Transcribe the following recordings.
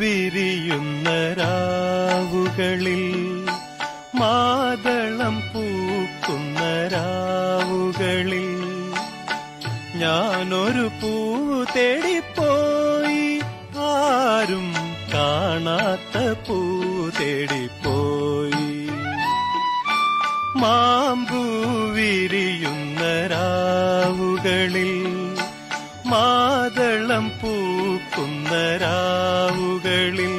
വിരിയുന്ന രാവുകളിൽ മാതളം പൂക്കുന്ന രാവുകളിൽ ഞാനൊരു പൂ തേടിപ്പോയി ആരും കാണാത്ത പൂ തേടിപ്പോയി. മാമ്പൂ വിരിയുന്ന രാവുകളിൽ മാതളം പൂക്കുന്ന രാവുകളിൽ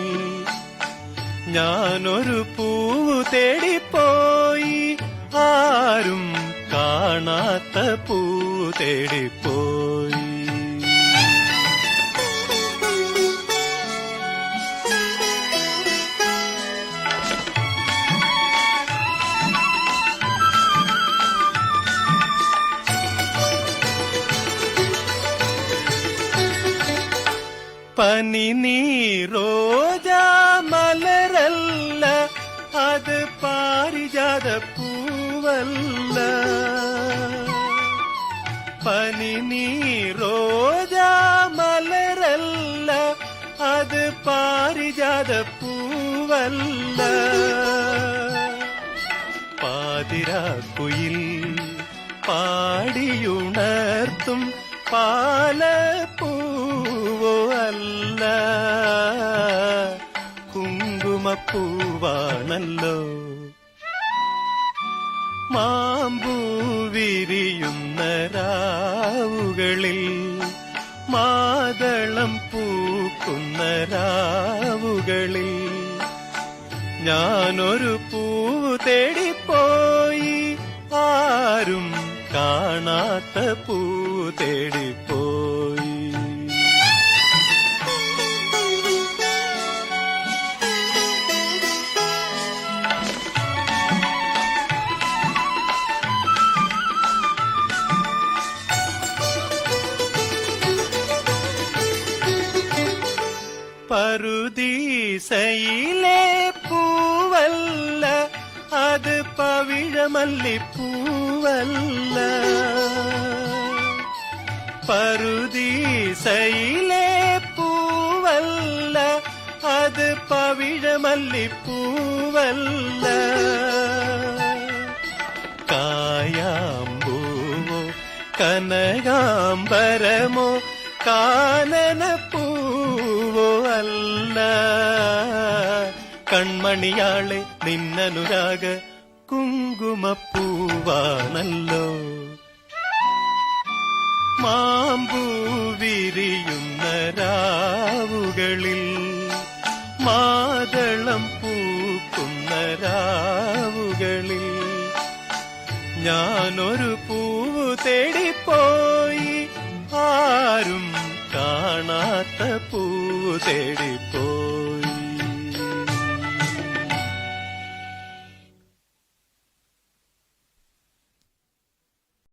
ഞാനൊരു പൂവ് തേടിപ്പോയി ആരും കാണാത്ത പൂ തേടിപ്പോയി பனி நீரோஜா மலரல்ல அது பாரிஜாத பூவல்ல. பனி நீரோஜா மலரல்ல அது பாரிஜாத பூவல்ல. பாதிரா குயில் பாடியுணர்த்தும் பால பூ കുങ്കുമപ്പൂവാണല്ലോ മാമ്പൂവിരിയുന്ന രാവുകളിൽ മാതളം പൂക്കുന്ന രാവുകളിൽ ഞാനൊരു പൂവ് തേടിപ്പോയി ആരും കാണാത്ത പൂ തേടിപ്പോയി பருதீசையிலே பூவல்ல அது பவிழமல்லி பூவல்ல. பருதீசையிலே பூவல்ல அது பவிழமல்லி பூவல்ல. காயாம்பூவோ கனகாம்பரமோ காணன അല്ല. കൺമണിയാളെ നിന്നനുരാഗ കുങ്കുമപ്പൂവാണല്ലോ. മാമ്പൂ വിരിയുന്ന രാവുകളിൽ മാതളം പൂക്കുന്ന രാവുകളിൽ ഞാനൊരു പൂവ് തേടിപ്പോയി ആരും കാണാത്ത പൂവ് തേടിപ്പോയി